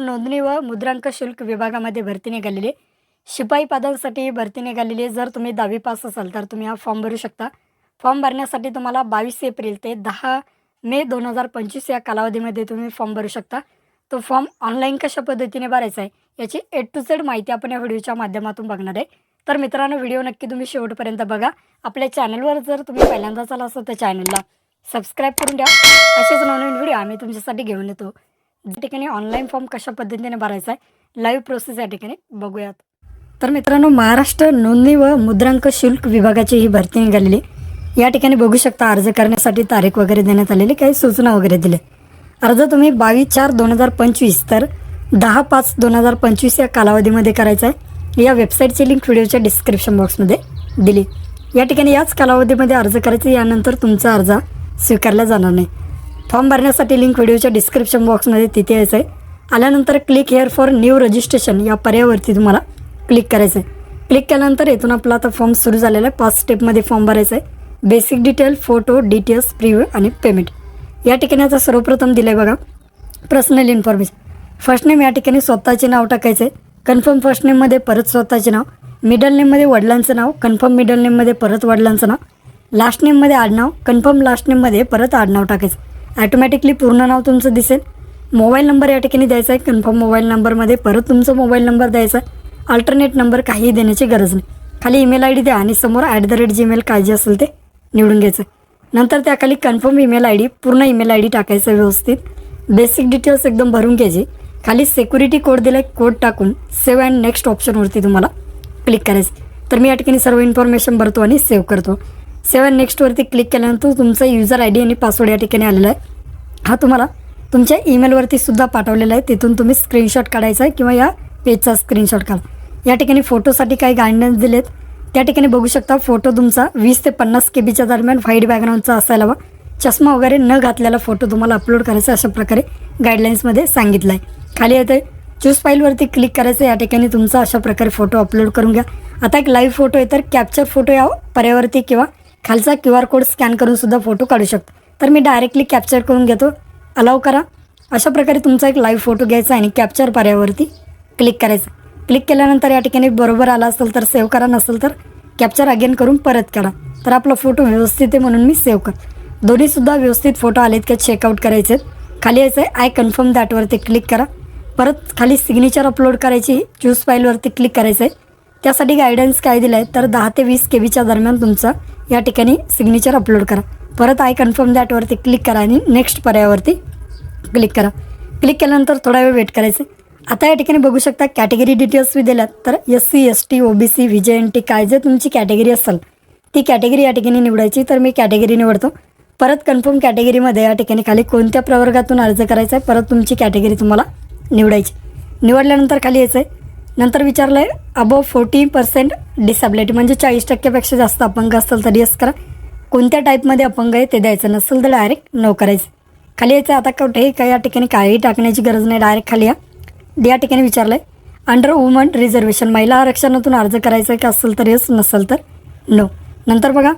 नोंदणी व मुद्रांक शुल्क विभागामध्ये भरती निघालेली. शिपाई पदांसाठी भरती निघालेली. जर तुम्ही दहावी पास असाल तर तुम्ही हा फॉर्म भरू शकता. फॉर्म भरण्यासाठी तुम्हाला बावीस एप्रिल ते दहा मे दोन हजार पंचवीस या कालावधीमध्ये तुम्ही फॉर्म भरू शकता. तो फॉर्म ऑनलाईन कशा पद्धतीने भरायचा आहे याची ए टू झेड माहिती आपण या व्हिडिओच्या माध्यमातून बघणार आहे. तर मित्रांनो व्हिडिओ नक्की तुम्ही शेवटपर्यंत बघा. आपल्या चॅनलवर जर तुम्ही पहिल्यांदाच आला असाल तर चॅनलला सबस्क्राईब करून द्या. असेच नवनवीन व्हिडिओ आम्ही तुमच्यासाठी घेऊन येतो. या ठिकाणी ऑनलाईन फॉर्म कशा पद्धतीने भरायचा आहे लाईव्ह प्रोसेस या ठिकाणी बघूयात. तर मित्रांनो महाराष्ट्र नोंदणी व मुद्रांक शुल्क विभागाची ही भरती निघालेली या ठिकाणी बघू शकता अर्ज करण्यासाठी तारीख वगैरे देण्यात आलेली काही सूचना वगैरे दिल्या. अर्ज तुम्ही बावीस चार दोन हजार पंचवीस तर दहा पाच दोन हजार पंचवीस या कालावधीमध्ये करायचा आहे. या वेबसाईटची लिंक व्हिडिओच्या डिस्क्रिप्शन बॉक्समध्ये दिली. या ठिकाणी याच कालावधीमध्ये अर्ज करायचा यानंतर तुमचा अर्ज स्वीकारला जाणार नाही. फॉर्म भरण्यासाठी लिंक व्हिडिओच्या डिस्क्रिप्शन बॉक्समध्ये तिथे यायचं आहे. आल्यानंतर click here for new registration या पर्यायावरती तुम्हाला क्लिक करायचं आहे क्लिक केल्यानंतर इथून आपला आता फॉर्म सुरू झालेला आहे. पाच स्टेपमध्ये फॉर्म भरायचा आहे. Basic detail photo details preview आणि पेमेंट या ठिकाणी आता सर्वप्रथम दिलं आहे बघा पर्सनल इन्फॉर्मेशन फर्स्ट नेम या ठिकाणी स्वतःचे नाव टाकायचं आहे कन्फर्म फर्स्ट नेममध्ये परत स्वतःचे नाव. मिडल नेममध्ये वडिलांचं नाव. कन्फर्म मिडल नेममध्ये परत वडिलांचं नाव. लास्ट नेममध्ये आडनाव. कन्फर्म लास्ट नेममध्ये परत आडनाव टाकायचं. ॲटोमॅटिकली पूर्ण नाव तुमचं दिसेल. मोबाईल नंबर या ठिकाणी द्यायचा आहे. कन्फर्म मोबाईल नंबरमध्ये परत तुमचा मोबाईल नंबर द्यायचा आहे. अल्टरनेट नंबर काहीही देण्याची गरज नाही. खाली ईमेल आय डी द्या आणि समोर ॲट द रेट जीमेल काय जे असेल ते निवडून घ्यायचं. नंतर त्याखाली कन्फर्म ईमेल आय डी पूर्ण ईमेल आय डी टाकायचं व्यवस्थित. बेसिक डिटेल्स एकदम भरून घ्यायची. खाली सेक्युरिटी कोड दिला आहे कोड टाकून सेव्ह अँड नेक्स्ट ऑप्शनवरती तुम्हाला क्लिक करायचं. तर मी या ठिकाणी सर्व इन्फॉर्मेशन भरतो आणि सेव्ह करतो. सेवन नेक्स्टवरती क्लिक केल्यानंतर तुमचा युजर आय डी आणि पासवर्ड या ठिकाणी आलेला आहे. हा तुम्हाला तुमच्या ईमेलवरती सुद्धा पाठवलेला आहे. तिथून तुम्ही स्क्रीनशॉट काढायचा आहे किंवा या पेजचा स्क्रीनशॉट काढा. या ठिकाणी फोटोसाठी काही गायडन्स दिलेत. त्या ठिकाणी बघू शकता फोटो तुमचा वीस ते पन्नास के बीच्या दरम्यान व्हाईट बॅकग्राऊंडचा असायला हवा. चष्मा वगैरे न घातलेला फोटो तुम्हाला अपलोड करायचा अशा प्रकारे गाईडलाईन्समध्ये सांगितलं आहे. खाली येतं चूज फाईलवरती क्लिक करायचं या ठिकाणी तुमचा अशा प्रकारे फोटो अपलोड करून घ्या. आता एक लाईव्ह फोटो आहे तर कॅप्चर फोटो या पर्यावरती किंवा खालचा क्यू आर कोड स्कॅन करून सुद्धा फोटो काढू शकतो. तर मी डायरेक्टली कॅप्चर करून घेतो. अलाव करा. अशा प्रकारे तुमचा एक लाईव्ह फोटो घ्यायचा आणि कॅप्चर पर्यावरती क्लिक करायचं. क्लिक केल्यानंतर या ठिकाणी बरोबर आला असेल तर सेव्ह करा नसेल तर कॅप्चर अगेन करून परत करा तर आपला फोटो व्यवस्थित आहे म्हणून मी सेव्ह कर. दोन्हीसुद्धा व्यवस्थित फोटो आलेत का चेकआउट करायचे. खाली यायचं आहे आय कन्फर्म दॅटवरती क्लिक करा. परत खाली सिग्नेचर अपलोड करायची चूज फाईलवरती क्लिक करायचं आहे त्यासाठी गायडन्स काय दिलं आहे तर दहा ते वीस के बीच्या दरम्यान तुमचा या ठिकाणी सिग्नेचर अपलोड करा. परत आय कन्फर्म दॅटवरती क्लिक करा आणि नेक्स्ट पर्यायावरती क्लिक करा. क्लिक केल्यानंतर थोडा वेळ वेट करायचं. आता या ठिकाणी बघू शकता कॅटेगरी डिटेल्स बी दिल्यात. तर S C S T O B C V J N T काय जे तुमची कॅटेगरी असेल ती कॅटेगरी या ठिकाणी निवडायची. तर मी कॅटेगरी निवडतो. परत कन्फर्म कॅटेगरीमध्ये या ठिकाणी खाली कोणत्या प्रवर्गातून अर्ज करायचा आहे परत तुमची कॅटेगरी तुम्हाला निवडायची. निवडल्यानंतर खाली यायचं आहे नंतर विचारलं आहे अबव फोर्टी पर्सेंट डिसॅबिलिटी म्हणजे चाळीस टक्क्यापेक्षा जास्त अपंग असेल तरी यस करा. कोणत्या टाईपमध्ये अपंग आहे ते द्यायचं नसेल तर डायरेक्ट नो करायचं. खाली यायचं आता कुठेही काही या ठिकाणी काहीही टाकण्याची गरज नाही डायरेक्ट खाली या. या ठिकाणी विचारलं आहे अंडर वुमन रिझर्वेशन महिला आरक्षणातून अर्ज करायचा आहे की असेल तर यस नसेल तर नो नंतर बघा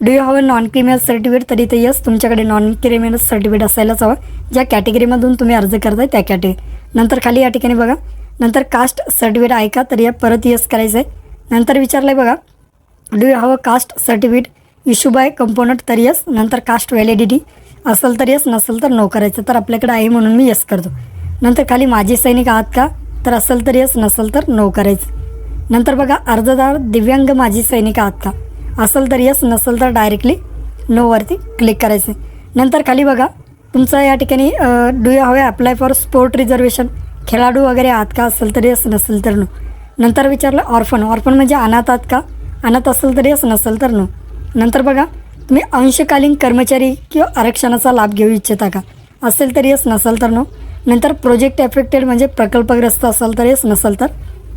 do you have a non criminal certificate तरी ते यस तुमच्याकडे नॉन क्रिमिनल सर्टिफिकेट असायलाच हवं. ज्या कॅटेगरीमधून तुम्ही अर्ज करताय त्या कॅटेगरी नंतर खाली या ठिकाणी बघा नंतर कास्ट सर्टिफिकेट आहे का तर या परत यस करायचं आहे नंतर विचारलं आहे बघा. Do you have a caste certificate issue by component तर यस नंतर कास्ट व्हॅलिडिटी असेल तर यस नसेल तर नो करायचं. तर आपल्याकडे आहे म्हणून मी यस करतो. नंतर खाली माझे सैनिक आहात का? तर असेल तर यस नसेल तर नो करायचं. नंतर बघा अर्जदार दिव्यांग माझी सैनिक आहात का? असेल तर यस नसेल तर डायरेक्टली नोवरती क्लिक करायचं नंतर खाली बघा तुमचं या ठिकाणी do you have apply for sport reservation खेळाडू वगैरे आहात का असेल तर यस नसेल तर नो. नंतर विचारलं ऑर्फन ऑर्फन म्हणजे अनाथ आहात का? अनाथ असेल तर यस नसेल तर नो. नंतर बघा तुम्ही अंशकालीन कर्मचारी किंवा आरक्षणाचा लाभ घेऊ इच्छिता का? असेल तर यस नसेल तर नो. नंतर प्रोजेक्ट एफेक्टेड म्हणजे प्रकल्पग्रस्त असेल तर यस नसेल तर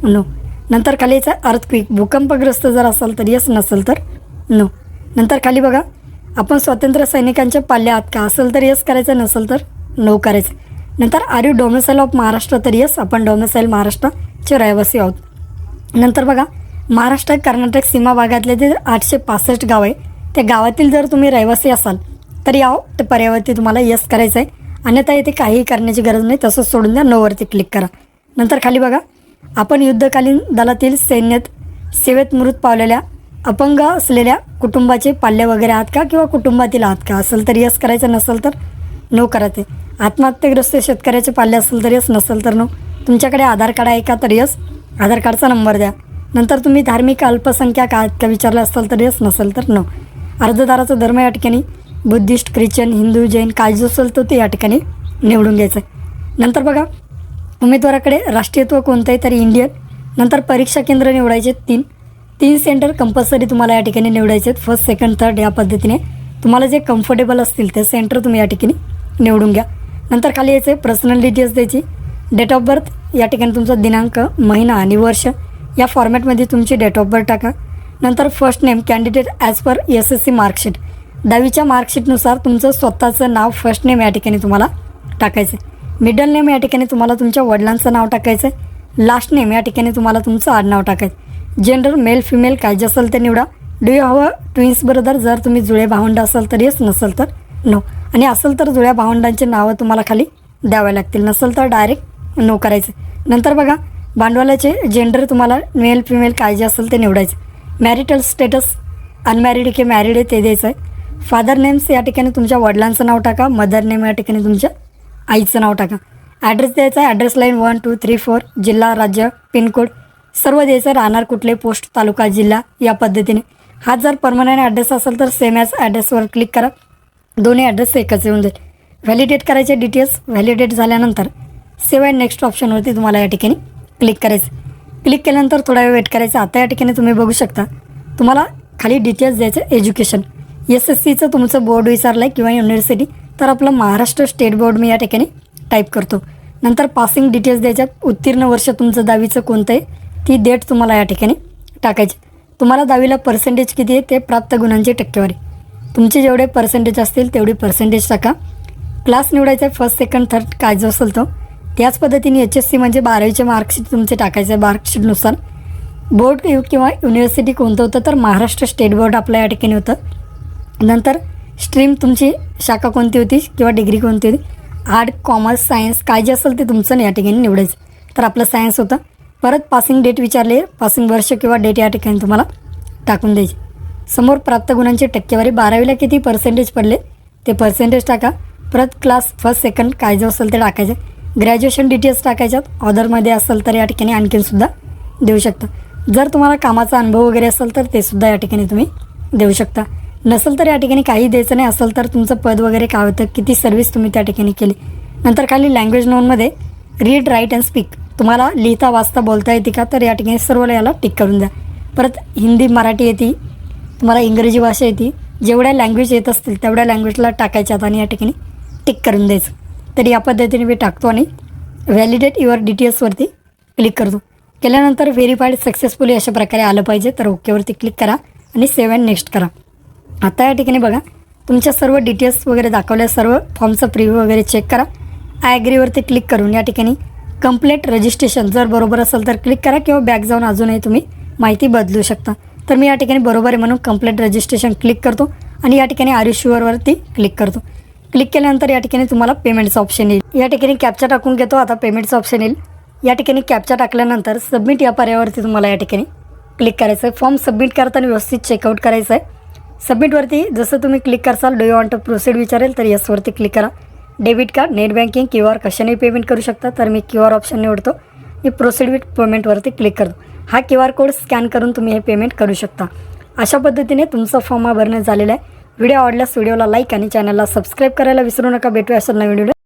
नो. नंतर खाली याचा अर्थक्विक भूकंपग्रस्त जर असेल तर येस नसेल तर नो. नंतर खाली बघा आपण स्वातंत्र्य सैनिकांच्या पाल्या आहात का? असेल तर यस करायचं नसेल तर नो करायचं. नंतर are you domicile of Maharashtra तर यस आपण डोमेसाईल महाराष्ट्राचे रहिवासी आहोत. नंतर बघा महाराष्ट्र कर्नाटक सीमा भागातले जे आठशे पासष्ट गाव आहे त्या गावातील जर तुम्ही रहिवासी असाल तर या पर्यावरती तुम्हाला यस करायचं आहे अन्यथा येथे काहीही करण्याची गरज नाही तसंच सोडून द्या नोवरती क्लिक करा. नंतर खाली बघा आपण युद्धकालीन दलातील सैन्यात सेवेत मृत पावलेल्या अपंग असलेल्या कुटुंबाचे पाल्य वगैरे आहात का? किंवा कुटुंबातील आहात का? असेल तर यस करायचं नसेल तर नो करायचे आत्महत्येग्रस्त शेतकऱ्याचे पाल्य असेल तर यस नसेल तर नो. तुमच्याकडे आधार कार्ड आहे का तर यस. आधार कार्डचा नंबर द्या. नंतर तुम्ही धार्मिक अल्पसंख्याक आहात का विचारलं असाल तर यस नसेल तर नो. अर्जदाराचं धर्म या ठिकाणी बुद्धिस्ट ख्रिश्चन हिंदू जैन काय जो असेल तो ते या ठिकाणी निवडून घ्यायचं. आहे नंतर बघा उमेदवाराकडे राष्ट्रीयत्व कोणतं आहे तर इंडियन नंतर परीक्षा केंद्र निवडायचे तीन. तीन सेंटर कंपल्सरी तुम्हाला या ठिकाणी निवडायचे आहेत. फर्स्ट सेकंड थर्ड या पद्धतीने. तुम्हाला जे कम्फर्टेबल असतील ते सेंटर तुम्ही या ठिकाणी निवडून घ्या. नंतर खाली यायचे पर्सनल डिटेल्स द्यायची. डेट ऑफ बर्थ या ठिकाणी तुमचा दिनांक महिना आणि वर्ष. या फॉर्मॅटमध्ये तुमची डेट ऑफ बर्थ टाका. नंतर first name candidate as per S S C marksheet दहावीच्या मार्कशीटनुसार तुमचं स्वतःचं नाव फर्स्ट नेम या ठिकाणी तुम्हाला टाकायचं आहे. मिडल नेम या ठिकाणी तुम्हाला तुमच्या वडिलांचं नाव टाकायचं आहे. लास्ट नेम या ठिकाणी तुम्हाला तुमचं आडनाव टाकायचं जेंडर मेल फिमेल काय जे असेल ते निवडा. Do you have twins brother जर तुम्ही जुळे भावंड असाल तर येस नसेल तर नो आणि असेल तर जुळ्या भावंडांची नावं तुम्हाला खाली द्यावे लागतील. नसेल तर डायरेक्ट नो करायचं. नंतर बघा भांडवलाचे जेंडर तुम्हाला मेल फिमेल काय जे असेल ते निवडायचं. मॅरिटल स्टेटस अनमॅरिड की मॅरिड आहे ते द्यायचं आहे फादर नेम्स या ठिकाणी तुमच्या वडिलांचं नाव टाका मदर नेम या ठिकाणी तुमच्या आईचं नाव टाका. ॲड्रेस द्यायचा आहे address line one two three four जिल्हा राज्य पिनकोड. सर्व द्यायचं राहणार कुठले पोस्ट तालुका जिल्हा या पद्धतीने. हा जर परमनंट ॲड्रेस असेल तर सेम ॲज ॲड्रेसवर क्लिक करा. दोन्ही ॲड्रेस एकच येऊन जाईल व्हॅलिडेट करायचे डिटेल्स व्हॅलिडेट झाल्यानंतर सेवा अँड नेक्स्ट ऑप्शनवरती तुम्हाला या ठिकाणी क्लिक करायचं. क्लिक केल्यानंतर थोडा वेळ वेट करायचा. आता या ठिकाणी तुम्ही बघू शकता तुम्हाला खाली डिटेल्स द्यायचं एज्युकेशन एस एस सीचं तुमचं बोर्ड विचारलं आहे किंवा युनिव्हर्सिटी तर आपलं महाराष्ट्र स्टेट बोर्ड मी या ठिकाणी टाईप करतो. नंतर पासिंग डिटेल्स द्यायच्यात उत्तीर्ण वर्ष तुमचं दहावीचं कोणतं आहे ती डेट तुम्हाला या ठिकाणी टाकायची. तुम्हाला दहावीला पर्सेंटेज किती आहे ते प्राप्त गुणांची टक्केवारी. तुमचे जेवढे पर्सेंटेज असतील तेवढी पर्सेंटेज टाका. क्लास निवडायचा आहे फर्स्ट सेकंड थर्ड काय जो असेल तो. त्याच पद्धतीने एच एस सी म्हणजे बारावीचे मार्कशीट तुमचे टाकायचं आहे मार्कशीटनुसार बोर्ड किंवा युनिव्हर्सिटी कोणतं होतं तर महाराष्ट्र स्टेट बोर्ड आपल्या या ठिकाणी होतं. नंतर स्ट्रीम तुमची शाखा कोणती होती किंवा डिग्री कोणती होती? आर्ट कॉमर्स सायन्स काय जे असेल ते तुमचं या ठिकाणी निवडायचं. तर आपलं सायन्स होतं. परत पासिंग डेट विचारले पासिंग वर्ष किंवा डेट या ठिकाणी तुम्हाला टाकून द्यायची. समोर प्राप्त गुणांची टक्केवारी बारावीला किती पर्सेंटेज पडले? ते पर्सेंटेज टाका. परत क्लास फर्स्ट सेकंड काय जे असेल ते टाकायचं. Graduation details टाकायच्यात. ऑदरमध्ये असेल तर या ठिकाणी आणखीनसुद्धा देऊ शकता. जर तुम्हाला कामाचा अनुभव वगैरे असेल तर ते सुद्धा या ठिकाणी तुम्ही देऊ शकता. नसेल तर या ठिकाणी काही द्यायचं नाही. असेल तर तुमचं पद वगैरे काय होतं? किती सर्व्हिस तुम्ही त्या ठिकाणी केली? नंतर खाली लँग्वेज नोनमध्ये रीड राईट अँड स्पीक तुम्हाला लिहिता वाचता बोलता येते का? तर या ठिकाणी सर्व याला टिक करून द्या. परत हिंदी मराठी येते. तुम्हाला इंग्रजी भाषा येते. जेवढ्या लँग्वेज येत असतील तेवढ्या लँग्वेजला टाकायच्यात आणि या ठिकाणी टिक करून द्यायचं. तर या पद्धतीने मी टाकतो आणि व्हॅलिडेट युअर डिटेल्सवरती क्लिक करतो. केल्यानंतर व्हेरीफाईड सक्सेसफुली अशा प्रकारे आलं पाहिजे तर ओकेवरती क्लिक करा आणि सेव्ह अँड नेक्स्ट करा. आता या ठिकाणी बघा तुमच्या सर्व डिटेल्स वगैरे दाखवल्या सर्व फॉर्मचं प्रिव्ह्यू वगैरे चेक करा. आय ॲग्रीवरती क्लिक करून या ठिकाणी कंप्लेट रजिस्ट्रेशन जर बरोबर असेल तर क्लिक करा किंवा बॅक जाऊन अजूनही तुम्ही माहिती बदलू शकता. तर मी या ठिकाणी बरोबर आहे म्हणून कंप्लेट रजिस्ट्रेशन क्लिक करतो आणि या ठिकाणी आयुष्यवरती क्लिक करतो. क्लिक केल्यानंतर या ठिकाणी तुम्हाला पेमेंटचं ऑप्शन येईल. या ठिकाणी कॅप्चा टाकून घेतो आता पेमेंटचं ऑप्शन येईल. या ठिकाणी कॅप्चा टाकल्यानंतर सबमिट या पर्यायावरती तुम्हाला या ठिकाणी क्लिक करायचं आहे. फॉर्म सबमिट करताना व्यवस्थित चेकआउट करायचं आहे. सबमिटवरती जसं तुम्ही क्लिक करसाल do you want to proceed विचारेल तर येसवरती क्लिक करा. Debit card net banking Q R कशाने पेमेंट करू शकता तर मी क्यू आर ऑप्शन निवडतो. मी प्रोसीड विथ पेमेंटवरती क्लिक करतो. हा क्यू आर कोड स्कॅन करून तुम्ही हे पेमेंट करू शकता. अशा पद्धतीने तुमचा फॉर्म हा भरणं झालेला आहे. व्हिडिओ आवडल्यास व्हिडिओला लाईक आणि चॅनलला सबस्क्राईब करायला विसरू नका. भेटूया अशा नवीन व्हिडिओ